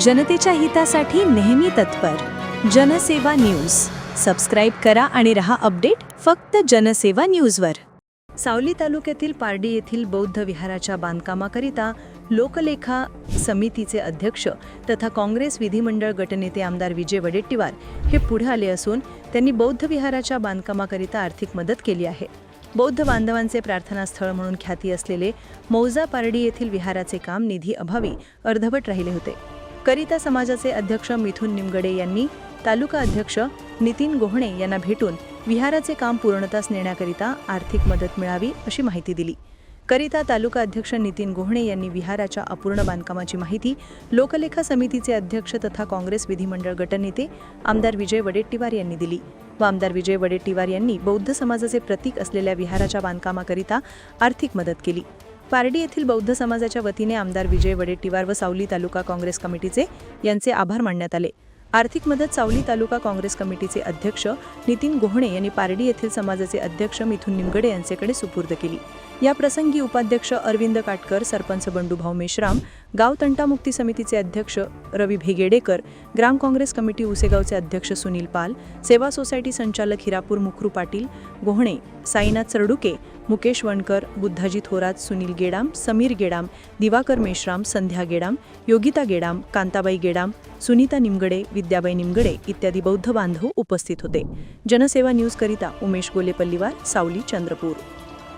जनतेच्या हितासाठी नेहमी तत्पर. जनसेवा न्यूज. सबस्क्राईब करा आणि रहा अपडेट फक्त जनसेवा न्यूजवर. सावली तालुक्यातील पारडी येथील बौद्ध विहाराच्या बांधकामाकरिता लोकलेखा समितीचे अध्यक्ष तथा काँग्रेस विधिमंडळ गटनेते आमदार विजय वडेट्टीवार हे पुढे आले असून त्यांनी बौद्ध विहाराच्या बांधकामाकरिता आर्थिक मदत केली आहे. बौद्ध बांधवांचे प्रार्थनास्थळ म्हणून ख्याती असलेले मौजा पारडी येथील विहाराचे काम निधी अभावी अर्धवट राहिले होते. करिता समाजाचे अध्यक्ष मिथुन निमगडे यांनी तालुका अध्यक्ष नितीन गोहणे यांना भेटून विहाराचे काम पूर्णतास नेण्याकरिता आर्थिक मदत मिळावी अशी माहिती दिली. करिता तालुका अध्यक्ष नितीन गोहणे यांनी विहाराच्या अपूर्ण बांधकामाची माहिती लोकलेखा समितीचे अध्यक्ष तथा काँग्रेस विधिमंडळ गटनेते आमदार विजय वडेट्टीवार यांनी दिली व आमदार विजय वडेट्टीवार यांनी बौद्ध समाजाचे प्रतीक असलेल्या विहाराच्या बांधकामाकरिता आर्थिक मदत केली. पारडी येथील बौद्ध समाजाच्या वतीने आमदार विजय वडेट्टीवार व सावली तालुका काँग्रेस कमिटीचे यांचे आभार मानण्यात आले. आर्थिक मदत सावली तालुका काँग्रेस कमिटीचे अध्यक्ष नितीन गोहणे यांनी पारडी येथील समाजाचे अध्यक्ष मिथुन निमगडे यांच्याकडे सुपूर्द केली. या प्रसंगी उपाध्यक्ष अरविंद काटकर सरपंच बंडूभाऊ मेश्राम गाव तंटामुक्ती समितीचे अध्यक्ष रवी भेगेडेकर ग्राम काँग्रेस कमिटी उसेगावचे अध्यक्ष सुनील पाल सेवा सोसायटी संचालक हिरापूर मुखरू पाटील गोहणे साईनाथ सरडुके मुकेश वणकर बुद्धाजी थोरात सुनील गेडाम समीर गेडाम दिवाकर मेश्राम संध्या गेडाम योगिता गेडाम कांताबाई गेडाम सुनीता निमगडे विद्याबाई निमगडे इत्यादी बौद्ध बांधव उपस्थित होते. जनसेवा न्यूजकरिता उमेश गोले पल्लीवार सावली चंद्रपूर.